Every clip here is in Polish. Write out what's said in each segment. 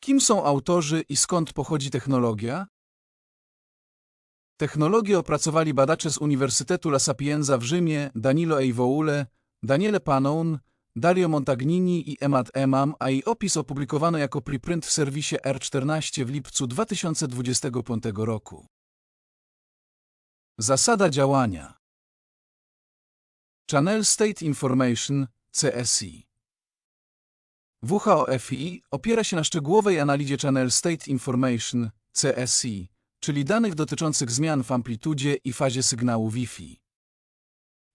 Kim są autorzy i skąd pochodzi technologia? Technologię opracowali badacze z Uniwersytetu La Sapienza w Rzymie Danilo Eivoule, Daniele Panoun, Dario Montagnini i Emad Emam, a jej opis opublikowano jako preprint w serwisie R14 w lipcu 2025 roku. Zasada działania Channel State Information CSI WHOFI opiera się na szczegółowej analizie Channel State Information CSI, czyli danych dotyczących zmian w amplitudzie i fazie sygnału Wi-Fi.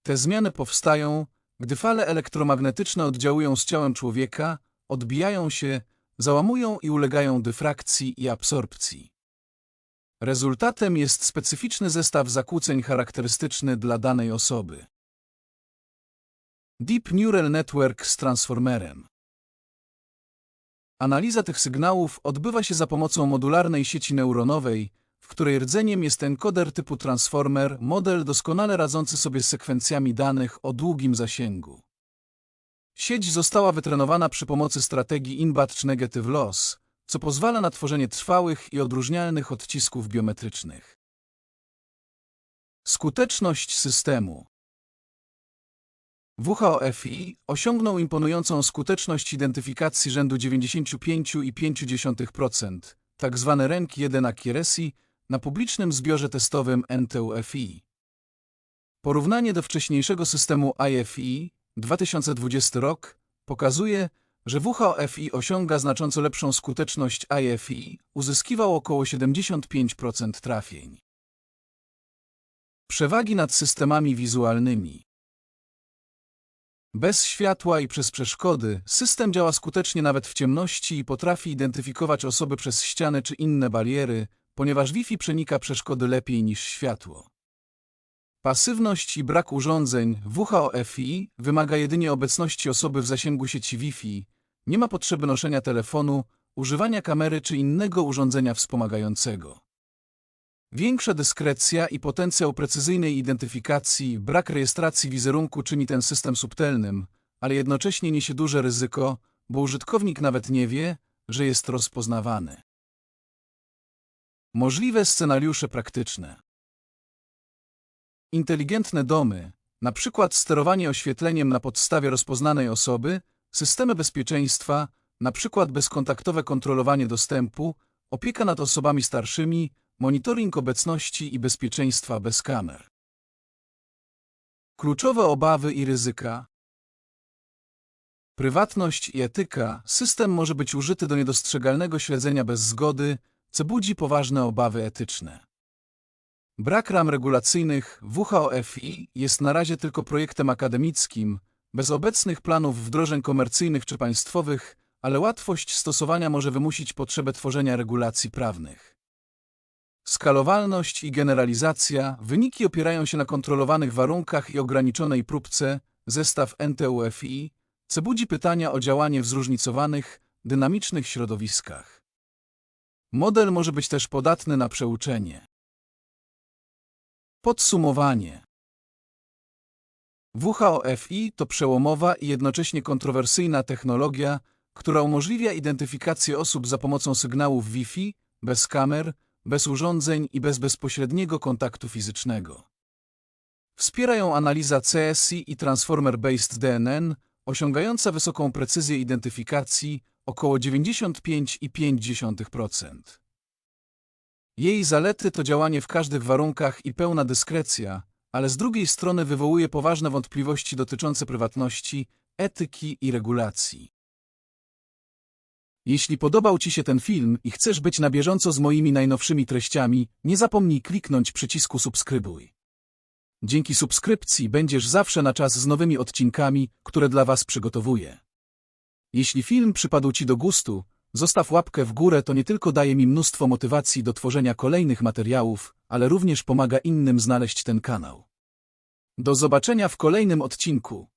Te zmiany powstają, gdy fale elektromagnetyczne oddziałują z ciałem człowieka, odbijają się, załamują i ulegają dyfrakcji i absorpcji. Rezultatem jest specyficzny zestaw zakłóceń charakterystyczny dla danej osoby. Deep Neural Network z transformerem. Analiza tych sygnałów odbywa się za pomocą modularnej sieci neuronowej, w której rdzeniem jest encoder typu transformer, model doskonale radzący sobie z sekwencjami danych o długim zasięgu. Sieć została wytrenowana przy pomocy strategii In-Batch Negative Loss, co pozwala na tworzenie trwałych i odróżnialnych odcisków biometrycznych. Skuteczność systemu WHOFI osiągnął imponującą skuteczność identyfikacji rzędu 95,5%, tzw. Rank 1 accuracy, na publicznym zbiorze testowym NTUFI. Porównanie do wcześniejszego systemu IFI 2020 rok pokazuje, że WHOFI osiąga znacząco lepszą skuteczność IFI, uzyskiwał około 75% trafień. Przewagi nad systemami wizualnymi bez światła i przez przeszkody system działa skutecznie nawet w ciemności i potrafi identyfikować osoby przez ściany czy inne bariery, ponieważ Wi-Fi przenika przeszkody lepiej niż światło. Pasywność i brak urządzeń WHOFI wymaga jedynie obecności osoby w zasięgu sieci Wi-Fi, nie ma potrzeby noszenia telefonu, używania kamery czy innego urządzenia wspomagającego. Większa dyskrecja i potencjał precyzyjnej identyfikacji, brak rejestracji wizerunku czyni ten system subtelnym, ale jednocześnie niesie duże ryzyko, bo użytkownik nawet nie wie, że jest rozpoznawany. Możliwe scenariusze praktyczne Inteligentne domy, na przykład sterowanie oświetleniem na podstawie rozpoznanej osoby, systemy bezpieczeństwa, na przykład bezkontaktowe kontrolowanie dostępu, opieka nad osobami starszymi, monitoring obecności i bezpieczeństwa bez kamer. Kluczowe obawy i ryzyka Prywatność i etyka. System może być użyty do niedostrzegalnego śledzenia bez zgody, co budzi poważne obawy etyczne. Brak ram regulacyjnych WHOFI jest na razie tylko projektem akademickim, bez obecnych planów wdrożeń komercyjnych czy państwowych, ale łatwość stosowania może wymusić potrzebę tworzenia regulacji prawnych. Skalowalność i generalizacja, wyniki opierają się na kontrolowanych warunkach i ograniczonej próbce, zestaw NTUFI, co budzi pytania o działanie w zróżnicowanych, dynamicznych środowiskach. Model może być też podatny na przeuczenie. Podsumowanie WHOFI to przełomowa i jednocześnie kontrowersyjna technologia, która umożliwia identyfikację osób za pomocą sygnałów Wi-Fi, bez kamer, bez urządzeń i bez bezpośredniego kontaktu fizycznego. Wspiera ją analiza CSI i Transformer-Based DNN, osiągająca wysoką precyzję identyfikacji około 95,5%. Jej zalety to działanie w każdych warunkach i pełna dyskrecja, ale z drugiej strony wywołuje poważne wątpliwości dotyczące prywatności, etyki i regulacji. Jeśli podobał Ci się ten film i chcesz być na bieżąco z moimi najnowszymi treściami, nie zapomnij kliknąć przycisku subskrybuj. Dzięki subskrypcji będziesz zawsze na czas z nowymi odcinkami, które dla Was przygotowuję. Jeśli film przypadł Ci do gustu, zostaw łapkę w górę, to nie tylko daje mi mnóstwo motywacji do tworzenia kolejnych materiałów, ale również pomaga innym znaleźć ten kanał. Do zobaczenia w kolejnym odcinku.